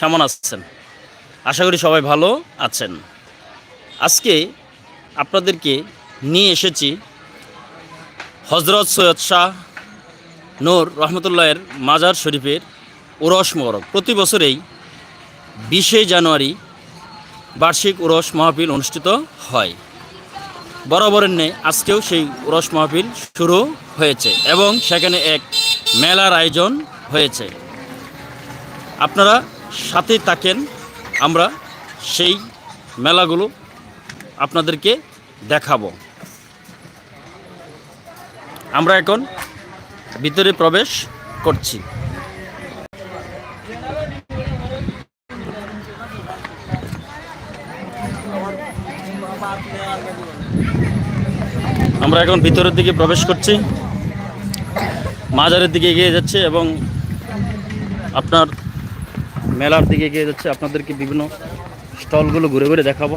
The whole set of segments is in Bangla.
কেমন আছেন? আশা করি সবাই ভালো আছেন। আজকে আপনাদেরকে নিয়ে এসেছি হজরত সৈয়দ শাহ নূর রহমতুল্লাহের মাজার শরীফের উরস মোহরম প্রতি বছরেই বিশে জানুয়ারি বার্ষিক উরস মাহফিল অনুষ্ঠিত হয়। বরাবরের নেই আজকেও সেই উরস মাহফিল শুরু হয়েছে এবং সেখানে এক মেলার আয়োজন হয়েছে। আপনারা সাথে থাকেন আমরা সেই মেলাগুলো আপনাদেরকে দেখাবো। আমরা এখন ভিতরে প্রবেশ করছি। আমরা এখন ভিতরের দিকে প্রবেশ করছি। মাজারের দিকে এগিয়ে যাচ্ছে এবং আপনার মেলার দিকে এগিয়ে যাচ্ছে। আপনাদেরকে বিভিন্ন স্টলগুলো ঘুরে ঘুরে দেখাবো।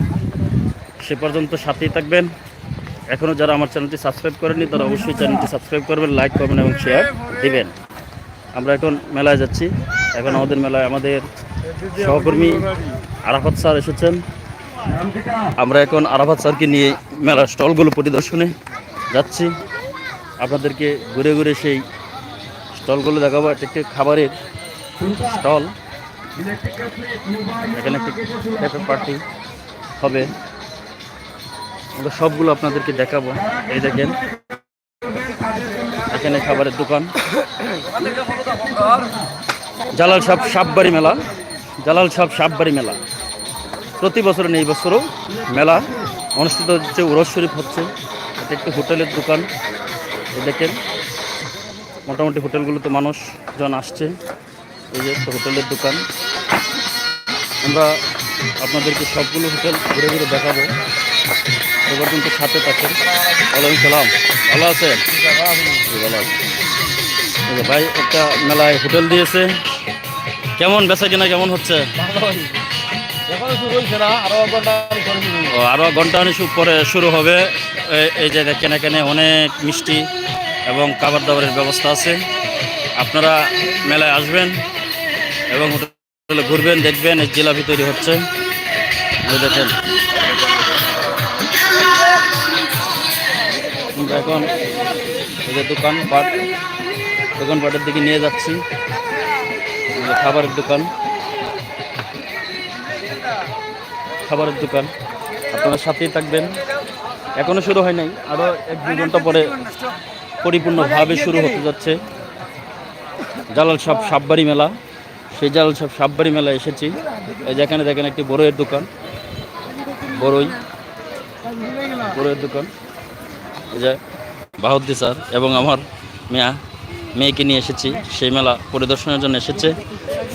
সে পর্যন্ত সাথেই থাকবেন। এখনও যারা আমার চ্যানেলটি সাবস্ক্রাইব করেনি তারা অবশ্যই চ্যানেলটি সাবস্ক্রাইব করবেন, লাইক করবেন এবং শেয়ার দেবেন। আমরা এখন মেলায় যাচ্ছি। এখন আমাদের মেলায় আমাদের সহকর্মী আরাফাত স্যার এসেছেন। আমরা এখন আরাফাত স্যারকে নিয়ে মেলার স্টলগুলো পরিদর্শনে যাচ্ছি। আপনাদেরকে ঘুরে ঘুরে সেই স্টলগুলো দেখাবো। একটি খাবারের স্টল। এখানে একটি পার্টি হবে। সবগুলো আপনাদেরকে দেখাবো। এই দেখেন, এখানে খাবারের দোকান। জালাল সাহ সাববাড়ি মেলা। জালাল সাহ সাববাড়ি মেলা। প্রতি বছর নেই বছরও মেলা অনুষ্ঠিত হচ্ছে, উরস শরীফ হচ্ছে। এটা একটি হোটেলের দোকান। দেখেন, মোটামুটি হোটেলগুলোতে মানুষজন আসছে। এই যে হোটেলের দোকান। আমরা আপনাদেরকে সবগুলো হোটেল ঘুরে ঘুরে দেখাবো। এবার কিন্তু সাথে থাকেন। ওয়ালাইকুম সালাম। ভালো আছেন? ভালো আছি। এই যে ভাই, একটা মেলায় হোটেল দিয়েছে। কেমন, বেচা কিনা কেমন হচ্ছে? আরও ঘণ্টা অনেক পরে শুরু হবে। এই যে দেখেন এখানে অনেক মিষ্টি এবং খাবার দাবারের ব্যবস্থা আছে। আপনারা মেলায় আসবেন। এবং হোটেলে ঘুরবেন, দেখবেন এই জিলাপি তৈরি হচ্ছে। দেখেন। এখন এই যে দোকান, পাট, দোকান পাটের দিকে নিয়ে যাচ্ছি। খাবারের দোকান। খাবারের দোকান। আপনারা সাথেই থাকবেন। এখনও শুরু হয় নাই। আরও এক দুই ঘণ্টা পরে পরিপূর্ণভাবে শুরু হতে যাচ্ছে। জালাল সাহ সাববাড়ি মেলা। সেই সব সাববাড়ি মেলা এসেছি। এই যেখানে দেখেন একটি বড়ইয়ের দোকান। বড়ই। বড়ইয়ের দোকান। এই যে বাহুদ্দি স্যার এবং আমার মেয়া মেয়েকে নিয়ে এসেছি। সেই মেলা পরিদর্শনের জন্য এসেছে।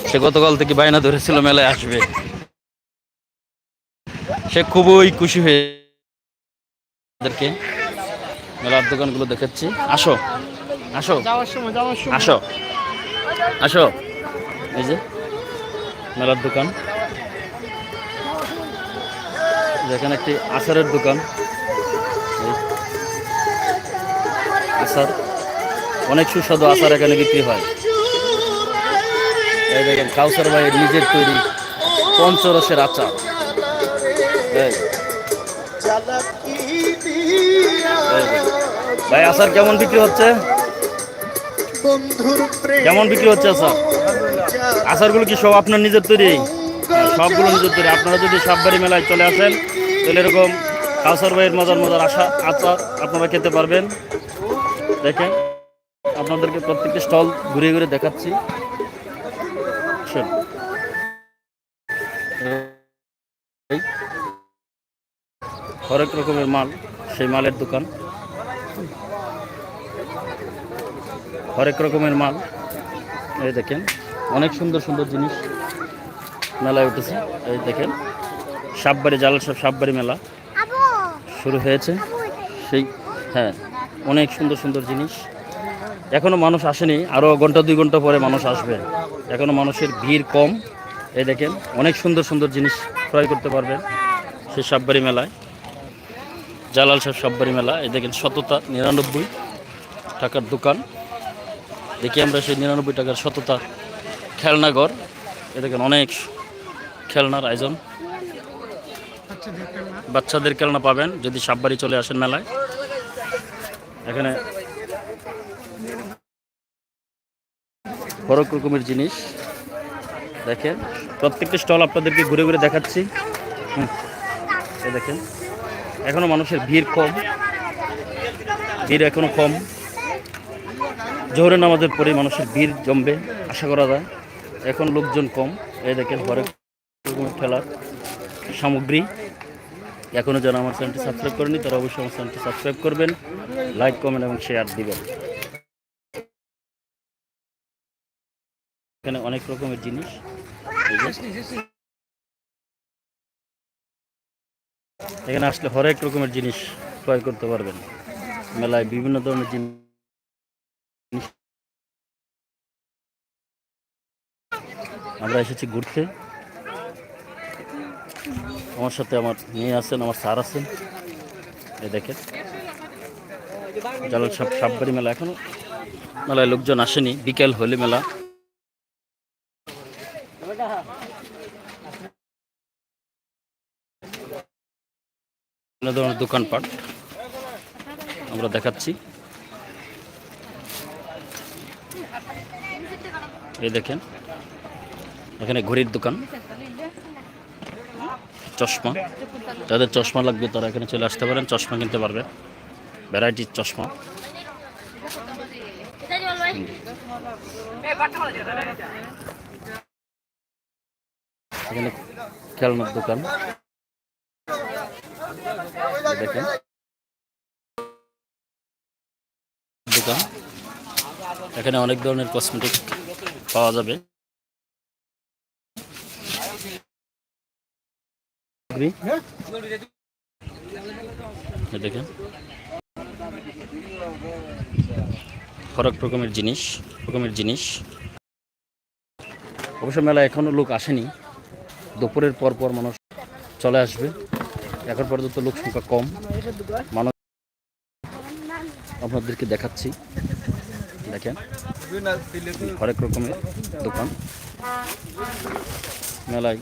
সে গতকাল থেকে বায়না ধরেছিল মেলায় আসবে। সে খুবই খুশি হয়ে তাদেরকে মেলার দোকানগুলো দেখাচ্ছি। আসো। আসো। আসো। আসো। এই যে, মেলার দোকান। যেখানে একটি আচারের দোকান। আচার, অনেক সুস্বাদু আচার এখানে বিক্রি হয়। এই দেখেন, কাউসার ভাইয়ের নিজের তৈরি পঞ্চরসের আচার। ভাই, আচার কেমন বিক্রি হচ্ছে? কেমন বিক্রি হচ্ছে আচার আচারগুলো কি সব আপনার নিজের তৈরি? হ্যাঁ, সবগুলো নিজের তৈরি। আপনারা যদি সাববাড়ি মেলায় চলে আসেন তাহলে এরকম কাউসার ভাইয়ের মজার মজার আশা আচার আপনারা খেতে পারবেন। দেখেন আপনাদেরকে প্রত্যেকটি স্টল ঘুরে ঘুরে দেখাচ্ছি। হরেক রকমের মাল সেই মালের দোকান। হরেক রকমের মাল। এই দেখেন, অনেক সুন্দর সুন্দর জিনিস মেলায় উঠেছে। এই দেখেন সাববাড়ি জালাল সব সাববাড়ি মেলা শুরু হয়েছে। সেই হ্যাঁ অনেক সুন্দর সুন্দর জিনিস। এখনও মানুষ আসেনি আরও ঘণ্টা, দুই ঘণ্টা পরে মানুষ আসবে। এখনও মানুষের ভিড় কম। এই দেখেন, অনেক সুন্দর সুন্দর জিনিস ক্রয় করতে পারবেন সেই সাববাড়ি মেলায়। জালাল সাহেব সাববাড়ি মেলা, এই দেখেন শততা নিরানব্বই টাকার দোকান। দেখি আমরা সেই নিরানব্বই টাকার শততা খেলনাঘর। এ দেখেন অনেক খেলনার আয়োজন। বাচ্চাদের খেলনা পাবেন যদি সাববাড়ি চলে আসেন মেলায়। এখানে হরেক রকমের জিনিস। দেখেন, প্রত্যেকটা স্টল আপনাদেরকে ঘুরে ঘুরে দেখাচ্ছি। দেখেন, এখনও মানুষের ভিড় কম। ভিড় এখনও কম। জোহরের নামাজের পরে মানুষের ভিড় জমবে, আশা করা যায়। এখন লোকজন কম। এই দেখেন হরেক খেলার সামগ্রী। এখনও যারা আমার চ্যানেলটি সাবস্ক্রাইব করেনি তারা অবশ্যই আমার চ্যানেলটি সাবস্ক্রাইব করবেন, লাইক, কমেন্ট এবং শেয়ার দিবেন। এখানে অনেক রকমের জিনিস। এখানে আসলে হরেক রকমের জিনিস ক্রয় করতে পারবেন। মেলায় বিভিন্ন ধরনের জিনিস আমরা এসেছি ঘুরতে। আমার সাথে আমার মেয়ে আছেন, আমার স্যার আছেন। এ দেখেন। জালাল সাপ সাপবাড়ি মেলা এখনও। মেলায় লোকজন আসেনি, বিকেল হলে মেলা। ধরনের দোকানপাট আমরা দেখাচ্ছি। এই দেখেন। এখানে ঘড়ির দোকান। চশমা। যাদের চশমা লাগবে তারা এখানে চলে আসতে পারেন, চশমা কিনতে পারবে। ভ্যারাইটির চশমা। এখানে খেলনার দোকান। দেখেন। দোকান। এখানে অনেক ধরনের কসমেটিক পাওয়া যাবে। এই দেখেন। রকমের জিনিস রকমের জিনিস। অবশ্য মেলা এখনও লোক আসেনি। দুপুরের পর পর মানুষ চলে আসবে। এখন পর্যন্ত লোক সংখ্যা কম। মানুষ আপনাদেরকে দেখাচ্ছি। দেখেন। হরেক রকমের দোকান। মেলায়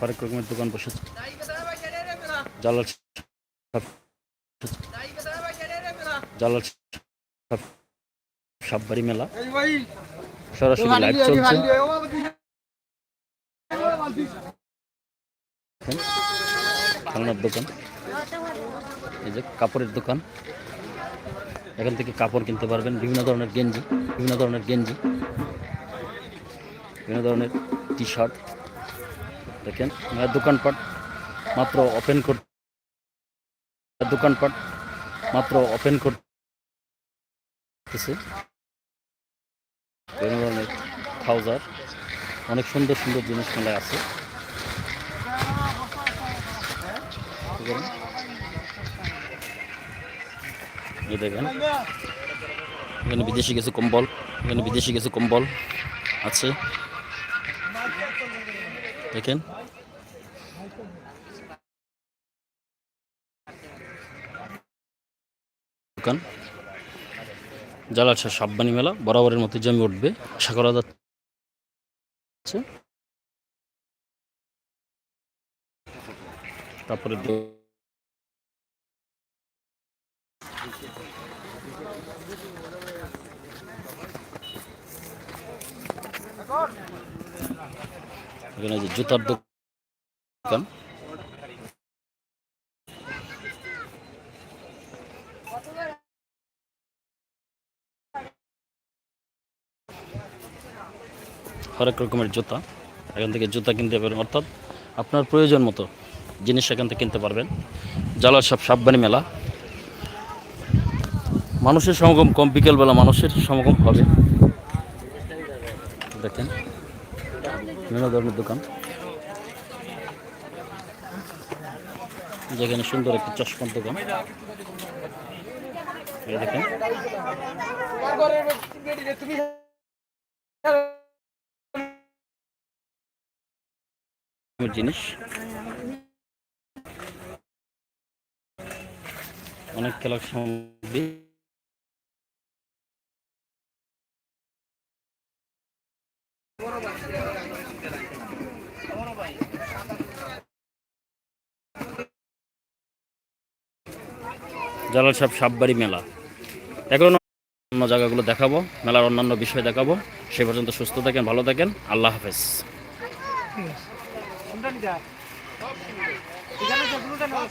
হরেক রকমের দোকান বসেছে জালাল মেলা। সরাসরি লাইভ চলছে। খেলনার দোকান। এই যে কাপড়ের দোকান। এখান থেকে কাপড় কিনতে পারবেন। বিভিন্ন ধরনের গেঞ্জি বিভিন্ন ধরনের গেঞ্জি বিভিন্ন ধরনের টি শার্ট দেখেন দোকানপাট মাত্র ওপেন করতে দোকানপাট মাত্র ওপেন করতেছে। ট্রাউজার অনেক সুন্দর সুন্দর জিনিস মেলায় আছে দেখেন, এখানে বিদেশি কিছু কম্বল, এখানে বিদেশি কিছু কম্বল আছে। দেখেন দোকান। জালালশাহ সাববানি মেলা, বরাবরের মতো জমে উঠবে, আশা করা যাচ্ছে। তারপরে এখানে যে জুতার দোকান। হরেক রকমের জুতা। এখান থেকে জুতা কিনতে পারবেন, অর্থাৎ আপনার প্রয়োজন মতো জিনিস এখান থেকে কিনতে পারবেন। জালাল সব সাববানি মেলা। মানুষের সমাগম কম, বিকেলবেলা মানুষের সমাগম হবে। দেখেন, বিভিন্ন ধরনের দোকান। যেখানে সুন্দর একটি চশমার দোকান। দেখেন। জিনিস? অনেক খেলার সামগ্রী। জালাল সাহেব সাববাড়ি মেলা। এখন অন্য জায়গাগুলো দেখাবো, মেলার অন্যান্য বিষয় দেখাবো। সে পর্যন্ত সুস্থ থাকেন, ভালো থাকেন। আল্লাহ হাফেজ। কোনটা নিতে এখানে যে ব্লুটা নাও